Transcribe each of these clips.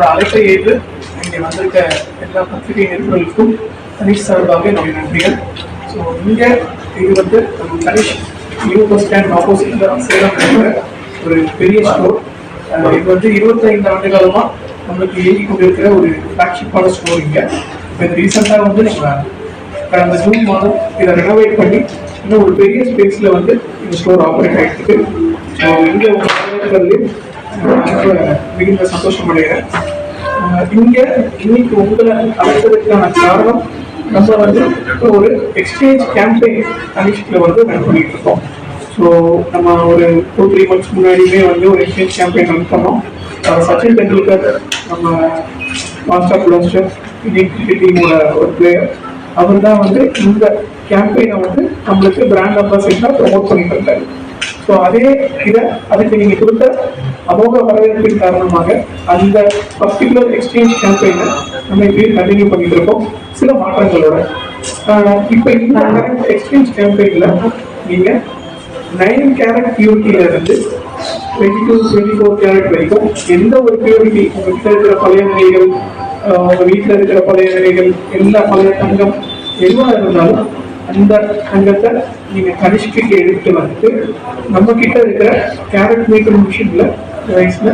நம்மளோட அழைப்பை ஏற்று இங்கே வந்திருக்க எல்லா பத்திரிகை நிறுவனங்களுக்கும் தனிஷ் சார்பாக என்னுடைய நன்றிகள். ஸோ இங்கே இது வந்து நம்ம தனிஷ் நியூ பஸ் ஸ்டாண்ட் ஆப்போசிட்டில் சேலம் ஒரு பெரிய ஸ்டோர் இது வந்து இருபத்தைந்து ஆண்டு காலமாக நம்மளுக்கு இயங்கி கொண்டிருக்கிற ஒரு ஃப்ளாக்ஷிப்பான ஸ்டோர் இங்கே. இப்போ இது ரீசெண்டாக வந்து நம்ம கடந்த ஜூன் மாதம் இதை ரெனோவேட் பண்ணி இன்னும் ஒரு பெரிய ஸ்பேஸில் வந்து இந்த ஸ்டோர் ஆப்ரேட் ஆகிட்டு இருக்கு. ஸோ இங்கே உங்கள் மிகுந்த சந்தோஷம் அடைகிறேன் இங்க இன்னைக்கு உங்களை அழைத்ததற்கான காரணம் நம்ம வந்து இப்போ ஒரு எக்ஸ்சேஞ்ச் கேம்பெயின் கனிஷ்கில் வந்து ரன் பண்ணிட்டு இருக்கோம். ஸோ நம்ம ஒரு டூ த்ரீ மந்த்ஸ் முன்னாடியுமே வந்து ஒரு எக்ஸ்சேஞ்ச் கேம்பெயின் ரன் பண்ணோம். சச்சின் டெண்டுல்கர் நம்ம மாஸ்டர் பிளாஸ்டர் இந்தியன் கிரிக்கெட் டீமோட ஒரு பிளேயர் அவர் தான் வந்து இந்த கேம்பெயினை வந்து நம்மளுக்கு பிராண்ட் அம்பாசிடராக ப்ரொமோட் பண்ணிட்டு இருந்தாரு. ஸோ அதே இதை அதுக்கு நீங்கள் கொடுத்த அமோக வரவேற்பின் காரணமாக அந்த பர்டிகுலர் எக்ஸ்சேஞ்ச் கேம்பெயினை நம்ம இப்படியே கண்டினியூ பண்ணிட்டு இருக்கோம். சில மாற்றங்களோட. இப்போ இந்த எக்ஸ்சேஞ்ச் கேம்பெயினில் நீங்கள் நைன் கேரட் பியூரிட்டியில இருந்து twenty two twenty four carat வரைக்கும் எந்த ஒரு பியூரிட்டி உங்ககிட்ட இருக்கிற பழைய நிலைகள் ஆஹ் உங்க வீட்டில் இருக்கிற பழைய நிலைகள் எல்லா பழைய தங்கம் எதுவாக இருந்தாலும் அந்த அங்கத்தை நீங்க கனிஷ்கைக்கு எடுத்து வந்து நம்ம கிட்ட இருக்கிற கேரட் மேக்கர் மிஷின்ல ரைஸில்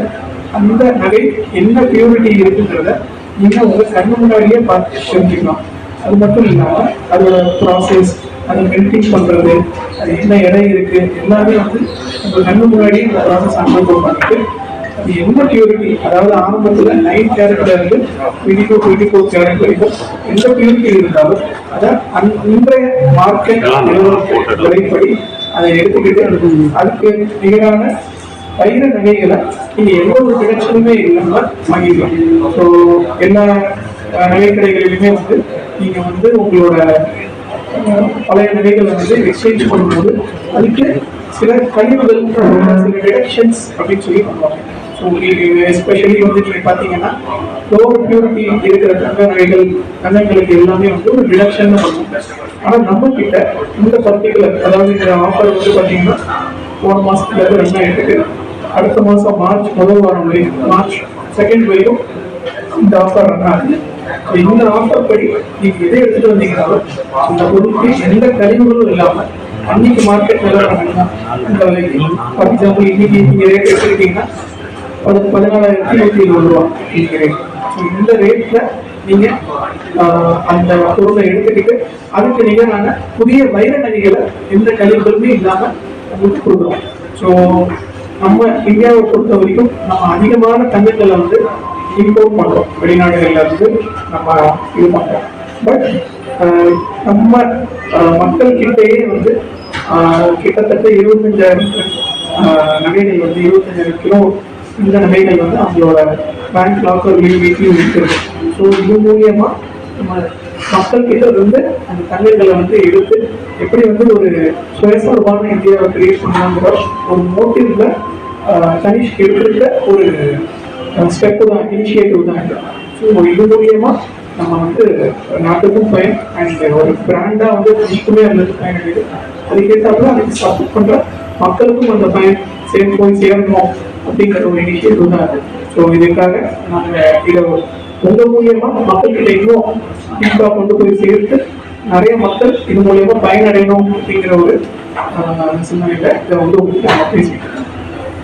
அந்த நகை என்ன பியூரிட்டி இருக்குன்றத நீங்க உங்க கண்ணு முன்னாடியே பார்த்து தெரிஞ்சுக்கலாம். அது மட்டும் இல்லாம அதோட ப்ராசஸ் அதை மெல்டிங் பண்றது அது என்ன இடம் இருக்கு எல்லாமே வந்து உங்க கண்ணு முன்னாடியே இந்த ப்ராசஸ் அனுபவம் பண்ணிட்டு பியூரிட்டி அதாவது ஆரம்பத்துல நைன் கேரட்ல இருந்து டூ டுவெண்ட்டி ஃபோர் கேரட் வரைக்கும் எந்த பியூரிட்டி இருந்தாலும் அதை இன்றைய மார்க்கெட் விலைப்படி அதை எடுத்துக்கிட்டு அதுக்கு நிகரான வைர நகைகளை நீங்க எந்த ஒரு பிரச்சனையுமே இல்லாம வாங்கிக்கலாம் ஸோ எல்லா நகை கடைகளிலுமே வந்து நீங்க வந்து உங்களோட பழைய நகைகளை வந்து எக்ஸ்சேஞ்ச் பண்ணும்போது அதுக்கு சில கழிவுகள் சில டிடக்ஷன்ஸ் அப்படின்னு சொல்லி பண்ணுவாங்க. உங்களுக்கு எஸ்பெஷலி வந்து நீங்கள் பார்த்தீங்கன்னா லோவர் பியூரிட்டி இருக்கிற தங்க நகைகள் தங்கங்களுக்கு எல்லாமே வந்து ஒரு ரிடக்ஷன் பண்ணுவோம் ஆனா நம்ம கிட்ட இந்த பர்டிகுலர் அதாவது இந்த ஆஃபர் வந்து பார்த்தீங்கன்னா போன மாசத்துல இருந்து ரன் இருக்கு அடுத்த மாசம் மார்ச் முதல் வாரம் வரைக்கும் மார்ச் செகண்ட் வரைக்கும் இந்த ஆஃபர் ரன் ஆகுது. இந்த ஆஃபர் படி நீங்க எதை எடுத்துட்டு வந்தீங்கனாலும் இந்த பொருட்கள் எந்த கழிவுகளும் இல்லாம அன்னைக்கு மார்க்கெட் நிலவரம் இந்த விலைக்கு ஃபார் எக்ஸாம்பிள் இன்னைக்கு நீங்க ரேட் எடுத்துக்கிட்டீங்கன்னா பதி பதினாலாயிரத்தி நூற்றி இருபது ரூபா இன்னைக்கு ரேட் இந்த ரேட்ல நீங்க ஆஹ், அந்த பொருளை எடுத்துக்கிட்டு அதுக்கு நிகரான புதிய வைர நகைகளை எந்த கழிவுகளுமே இல்லாம உங்களுக்கு கொடுக்குறோம் ஸோ நம்ம இந்தியாவை பொறுத்த வரைக்கும் நம்ம அதிகமான தங்கங்களை வந்து இம்போர்ட் பண்றோம். வெளிநாடுகள்ல இருந்து நம்ம இது பண்றோம். பட் நம்ம மக்கள் கிட்டேயே வந்து கிட்டத்தட்ட இருபத்தஞ்சாயிரம் நகைகள் வந்து இருபத்தஞ்சாயிரம் கிலோ இந்த நகைகள் வந்து அவங்களோட பேங்க் லாக்கர் வீட்லையும் இருக்கிறது. ஸோ இது மூலியமா நம்ம மக்கள் கிட்ட இருந்து அந்த தங்கங்களை வந்து எடுத்து எப்படி வந்து ஒரு சுயசார்பான இந்தியாவை கிரியேட் பண்ணலாங்கிற ஒரு மோட்டிவ்ல தனிஷ் எடுத்திருக்க ஒரு ஸ்டெப்பு தான் இனிஷியேட்டிவ் தான் ஸோ இது மூலியமா நம்ம வந்து நாட்டுக்கும் பயன் அண்ட் ஒரு பிராண்டா வந்து தனிக்குமே அந்த பயன் அதுக்கேற்றாப்புல அதுக்கு சப்போர்ட் பண்ற மக்களுக்கும் அந்த பயன் சேர்ந்து போய் சேரணும் அப்படிங்கிற ஒரு இனிஷியேட்டிவ் தான் அது. ஸோ இதுக்காக நாங்கள் இதை உங்க மூலியமா மக்கள்கிட்ட இன்னும் டீப்பா கொண்டு போய் சேர்த்து நிறைய மக்கள் இது மூலியமா பயனடையணும் அப்படிங்கிற ஒரு ஆஹ், சிந்தனையில இதை வந்து உங்களுக்கு பேசிட்டு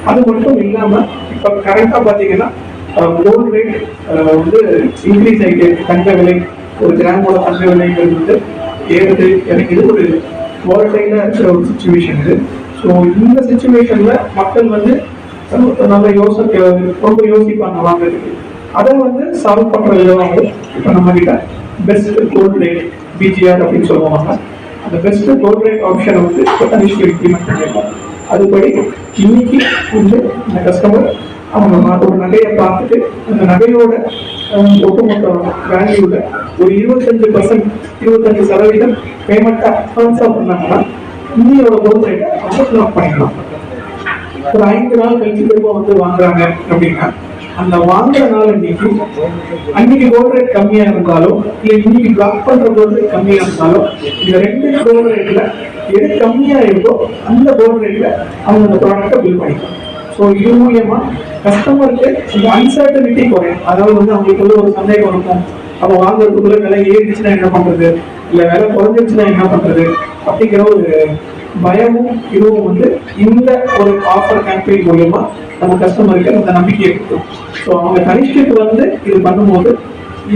அது மட்டும் இல்லாம இப்ப கரெக்டா பாத்தீங்கன்னா கோல்டு ரேட் வந்து இன்க்ரீஸ் ஆகிட்டு தங்க விலை ஒரு கிராமோட தங்க விலைங்கிறது வந்து ஏறுது எனக்கு இது ஒரு வாலட்டைலா இருக்கிற ஒரு சுச்சுவேஷன் இது. ஸோ இந்த சுச்சுவேஷனில் மக்கள் வந்து அஹ், நல்ல யோசனை ரொம்ப யோசிப்பாங்க வாங்குறதுக்கு. அதை வந்து சால்வ் பண்ணுற விதமாக வந்து இப்போ நம்ம கிட்ட பெஸ்ட் கோல்ட் ரேட் பிஜிஆர் அப்படின்னு சொல்லுவாங்க. அந்த பெஸ்ட் கோல்ட் ரேட் ஆப்ஷனை வந்து இப்போ தனிஷ்க்கு இம்ப்ளிமெண்ட் பண்ணியிருக்கோம். அதுபடி இன்னைக்கு வந்து இந்த கஸ்டமர் அவங்க ஒரு நகையை பார்த்துட்டு அந்த நகையோட ஒட்டுமொத்த வேல்யூல ஒரு இருபத்தஞ்சு பர்சன்ட் இருபத்தஞ்சு சதவீதம் பேமெண்ட்டாக அட்வான்ஸாக பண்ணாங்கன்னா இந்தியோட கோல்ட் ரேட்டை அவங்க லாக் பண்ணிக்கலாம் ஒரு ஐந்து நாள் கழிச்சு திரும்ப வந்து வாங்குறாங்க அப்படின்னா அந்த வாங்குற நாள் அன்னைக்கு அன்னைக்கு கோல்ட் ரேட் கம்மியா இருந்தாலும் இல்ல இன்னைக்கு பிளாக் பண்ற கோல்ட் ரேட் கம்மியா இருந்தாலும் இந்த ரெண்டு கோல்ட் ரேட்ல எது கம்மியா இருக்கோ அந்த கோல்ட் ரேட்ல அவங்க அந்த ப்ராடக்ட்டை பில் பண்ணிக்கலாம். ஸோ இது மூலியமா கஸ்டமருக்கு இந்த அன்சர்டனிட்டி குறையும். அதாவது வந்து அவங்களுக்குள்ள ஒரு சந்தேகம் இருக்கும் அப்போ வாங்குறதுக்குள்ள விலை ஏறிச்சுன்னா என்ன பண்றது? இல்லை விலை குறைஞ்சிருச்சுன்னா என்ன பண்றது? அப்படிங்கிற ஒரு பயமும் இதுவும் வந்து இந்த ஒரு ஆஃபர் கேம்பெயின் மூலியமா நம்ம கஸ்டமருக்கு அந்த நம்பிக்கையை கொடுக்கும். ஸோ அவங்க கனிஷ்டுக்கு வந்து இது பண்ணும்போது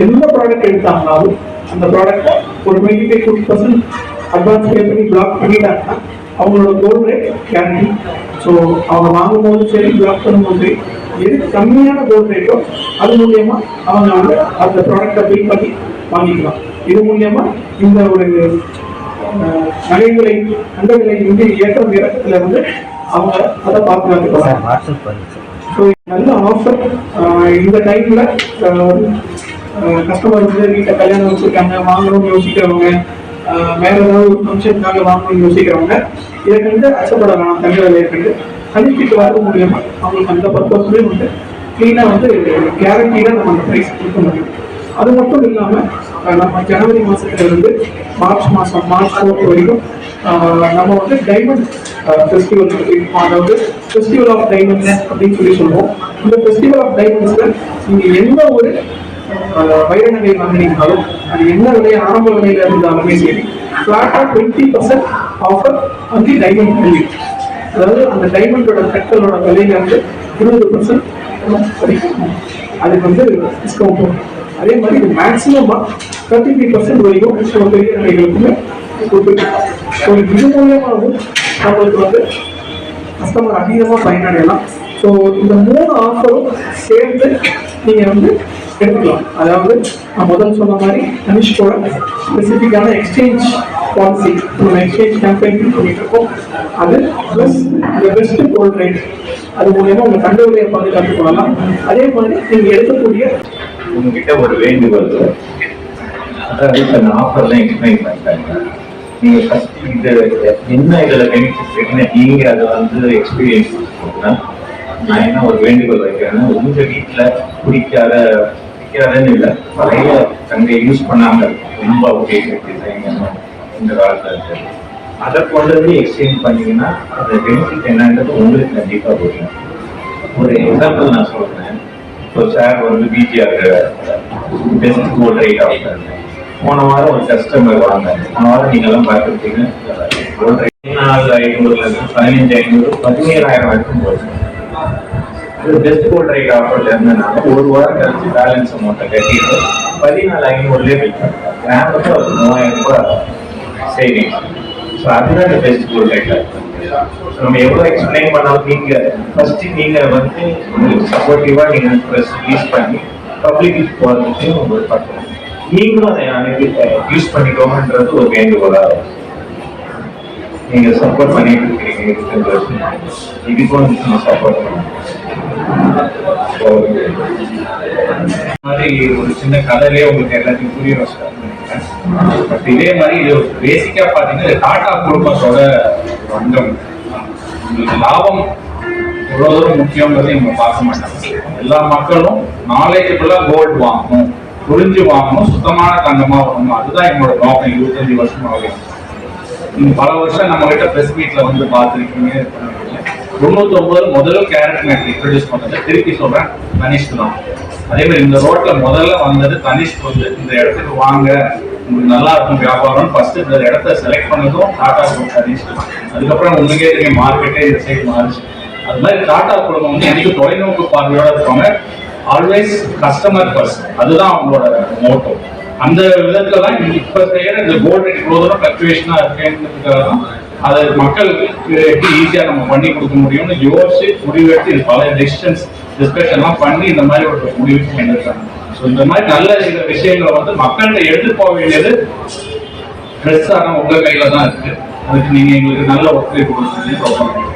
எந்த ப்ராடக்ட் எடுத்தாங்கனாலும் அந்த ப்ராடக்ட்டை ஒரு twenty five two percent advance pay பண்ணி பிளாக் பண்ணிட்டாங்கன்னா அவங்களோட கோல் ரேட் கேரண்டி ஸோ அவங்க வாங்கும்போது சரி பிளாக் பண்ணும்போது சரி. எது கம்மியான கோல் ரேட்டோ அது மூலியமா அவங்க வந்து அந்த ப்ராடக்டை பில் பண்ணி வாங்கிக்கலாம். இது மூலியமா இந்த ஒரு அஹ், நகைவிலை அந்த விலை வந்து ஏற்றம் இறக்கத்துல வந்து அவங்க அதை சார் ஸோ நல்ல ஆஃபர் இந்த டைம்ல கஸ்டமர் வந்து வீட்டில் கல்யாணம் வச்சிருக்காங்க வாங்கணும்னு யோசிக்கிறவங்க வேற ஏதாவது ஒரு ஃபங்க்ஷனுக்காக வாங்கணும்னு யோசிக்கிறவங்க இதற்கு வந்து அச்சப்பட வேணாம் தங்க விலையை கண்டு கணிப்பிட்டு வர மூலியமா அவங்களுக்கு அந்த பர்பஸ்லேயும் வந்து க்ளீனாக வந்து கேரண்டியாக நம்ம அந்த ப்ரைஸ் கொடுக்க முடியும். அது மட்டும் இல்லாம நம்ம ஜனவரி மாசத்துல இருந்து மார்ச் மாசம் மார்ச் ஃபோர்த் வரைக்கும் நம்ம வந்து டைமண்ட் ஃபெஸ்டிவல் இருக்கோம் அதாவது ஃபெஸ்டிவல் ஆஃப் டைமண்ட்ஸ் அப்படின்னு சொல்லி சொல்லுவோம். இந்த ஃபெஸ்டிவல் ஆஃப் டைமண்ட்ஸ்ல நீங்க எந்த ஒரு வைர நகை வாங்கினீங்கனாலும் அது என்ன விலை? ஆரம்ப விலையில இருந்தாலுமே சரி ஃபிளாட்டா டுவெண்ட்டி பர்சன்ட் ஆஃபர் வந்து டைமண்ட் வேல்யூ அதாவது அந்த டைமண்டோட கட்டலோட விலையில இருந்து இருபது பர்சன்ட் அதுக்கு வந்து டிஸ்கவுண்ட் வரும் அதே மாதிரி இது தேர்ட்டி த்ரீ பர்சன்ட் வரைக்கும் நம்ம பெரிய நகைகளுக்குமே கொடுத்துருக்கோம் ஸோ இது மூலியமாகவும் நம்மளுக்கு வந்து கஸ்டமர் அதிகமாக பயனடையலாம். ஸோ இந்த மூணு ஆஃபரும் சேர்ந்து நீங்கள் வந்து எடுத்துக்கலாம் அதாவது நான் முதல் சொன்ன மாதிரி தனிஷ்கோட ஸ்பெசிஃபிக்கான எக்ஸ்சேஞ்ச் பாலிசி நம்ம எக்ஸ்சேஞ்ச் கேம்பெயின் பண்ணிட்டு இருக்கோம். அது ப்ளஸ் இந்த பெஸ்ட் கோல்ட் ரேட் அது மூலயமா உங்கள் கண்டு பாதுகாத்து கொள்ளலாம். அதே மாதிரி நீங்கள் எடுக்கக்கூடிய உங்ககிட்ட ஒரு வேண்டுகோள் அதாவது இப்போ நான் ஆஃபர்லாம் எக்ஸ்பிளைன் பண்ணிட்டாங்க. நீங்க ஃபஸ்ட்டு இது என்ன இதுல பெனிஃபிட் இருக்குன்னு நீங்க அதை வந்து எக்ஸ்பீரியன்ஸ் பண்ணா நான் என்ன ஒரு வேண்டுகோள் வைக்கிறேன்னா உங்க வீட்டுல குடிக்காத குடிக்காதன்னு இல்லை பழைய தங்கை யூஸ் பண்ணாம ரொம்ப அவுடேட்டட் டிசைன் இந்த காலத்துல இருக்கு. அதை கொண்டு வந்து எக்ஸ்சேஞ்ச் பண்ணீங்கன்னா அந்த பெனிஃபிட் என்னன்றது உங்களுக்கு கண்டிப்பா புரியும். ஒரு எக்ஸாம்பிள் நான் சொல்றேன். இப்போ சார் வந்து BGR best gold rate offer போன வாரம் ஒரு கஸ்டமர் வாங்க போன வாரம் நீங்க எல்லாம் பார்த்துருப்பீங்க. கோல்ட் ரேட் பதினாலு ஐநூறுல இருந்து பதினஞ்சு ஐநூறு பதினேழாயிரம் வரைக்கும் போச்சு. பெஸ்ட் கோல்ட் ரைட் ஆஃபர்ல இருந்தனால ஒரு வாரம் கழிச்சு பேலன்ஸ் அமௌண்ட்டை கட்டிட்டு பதினாலு ஐநூறுலேயே பில் பண்ணுறாங்க ஒரு மூவாயிரம் ரூபாய் சேவிங்ஸ் ஸோ அதுதான் இந்த பெஸ்ட் கோல்ட் ரேட் நம்ம எவ்வளவு எக்ஸ்பிளைன் பண்ணாலும் நீங்க ஃபர்ஸ்ட் நீங்க வந்து உங்களுக்கு சப்போர்ட்டிவா நீங்க ப்ரெஸ் யூஸ் பண்ணி பப்ளிக் போகிறதுக்கு உங்களுக்கு பார்க்கணும் நீங்களும் அதை அன்னைக்கு யூஸ் பண்ணிக்கோங்கன்றது ஒரு வேண்டுகோளாக இருக்கும். நீங்க சப்போர்ட் பண்ணிட்டு இருக்கீங்க இருபத்தஞ்சு இதுக்கும் சப்போர்ட் பண்ணுங்க மாதிரி ஒரு சின்ன கதையிலே உங்களுக்கு எல்லாத்தையும் புரிய வச்சுட்டாங்க பட் இதே மாதிரி இது பேசிக்காக பார்த்தீங்கன்னா இது டாடா குடும்பத்தோட ஒரு லாபம் எவ்வளவு தூரம் முக்கியங்கிறதை இவங்க பார்க்க மாட்டாங்க. எல்லா மக்களும் நாலேஜபிளா கோல்டு வாங்கணும் புரிஞ்சு வாங்கணும் சுத்தமான தங்கமாக வாங்கணும். அதுதான் எங்களோட நோக்கம் இருபத்தஞ்சு வருஷமாக வரைக்கும் பல வருஷம் நம்ம கிட்ட பிரஸ் மீட்ல வந்து பார்த்துருக்கீங்க. தொண்ணூத்தி ஒன்பது முதல்ல கேரட் மேட் இன்ட்ரடியூஸ் பண்ணது திருப்பி சொல்றேன் தனிஷ்க் தான். அதே மாதிரி இந்த ரோட்ல முதல்ல வந்தது தனிஷ்க் வந்து இந்த இடத்துக்கு வாங்க உங்களுக்கு நல்லா இருக்கும் வியாபாரம் ஃபர்ஸ்ட் இந்த இடத்த செலக்ட் பண்ணதும் டாடா குரூப் தனிஷ்க் தான். அதுக்கப்புறம் உங்களுக்கே தெரியும் மார்க்கெட்டே இந்த சைடு மாறிச்சு. அது மாதிரி டாடா குடும்பம் வந்து எனக்கு தொலைநோக்கு பார்வையோட இருப்பாங்க. ஆல்வேஸ் கஸ்டமர் ஃபர்ஸ்ட் அதுதான் அவங்களோட மோட்டோ அந்த விதத்துல தான் இப்ப செய்யற இந்த கோல்டு ரேட் இவ்வளவு தூரம் ஃபிளக்சுவேஷனா தான் அதை மக்களுக்கு எப்படி ஈஸியாக நம்ம பண்ணி கொடுக்க முடியும்னு யோசிச்சு முடிவெடுத்து இது பல டிஸ்டன்ஸ் டிஸ்கஷன்லாம் பண்ணி இந்த மாதிரி ஒரு முடிவுக்கு வந்திருக்காங்க ஸோ இந்த மாதிரி நல்ல இந்த விஷயங்களை வந்து மக்கள்கிட்ட எடுத்து போக வேண்டியது ட்ரெஸ் ஆனால் உங்கள் கையில் தான் இருக்குது அதுக்கு நீங்கள் எங்களுக்கு நல்ல ஒத்துழைப்பு கொடுத்தீங்க ரொம்ப